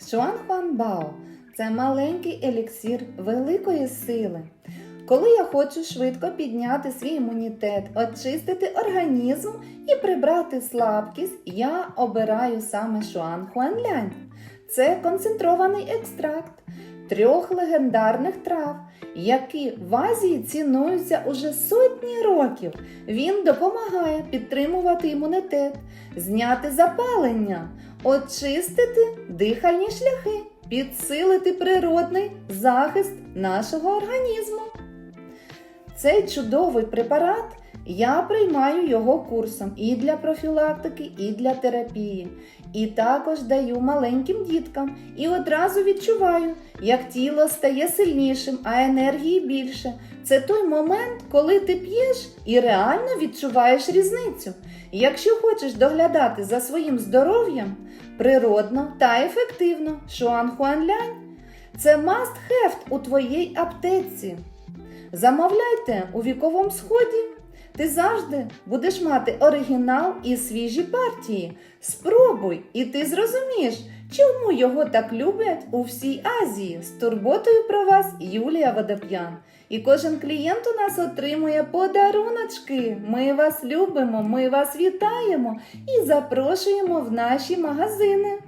Шуанхуанбао це маленький еліксир великої сили. Коли я хочу швидко підняти свій імунітет, очистити організм і прибрати слабкість, я обираю саме Шуанхуанлянь. Це концентрований екстракт трьох легендарних трав, які в Азії цінуються уже сотні років. Він допомагає підтримувати імунітет, зняти запалення, очистити дихальні шляхи, підсилити природний захист нашого організму. Цей чудовий препарат я приймаю його курсом і для профілактики, і для терапії. І також даю маленьким діткам і одразу відчуваю, як тіло стає сильнішим, а енергії більше. Це той момент, коли ти п'єш і реально відчуваєш різницю. Якщо хочеш доглядати за своїм здоров'ям природно та ефективно, Шуанхуанлянь – це must have у твоїй аптеці. Замовляйте у віковому сході. Ти завжди будеш мати оригінал і свіжі партії. Спробуй, і ти зрозумієш, чому його так люблять у всій Азії. З турботою про вас Юлія Водоп'ян. І кожен клієнт у нас отримує подаруночки. Ми вас любимо, ми вас вітаємо і запрошуємо в наші магазини.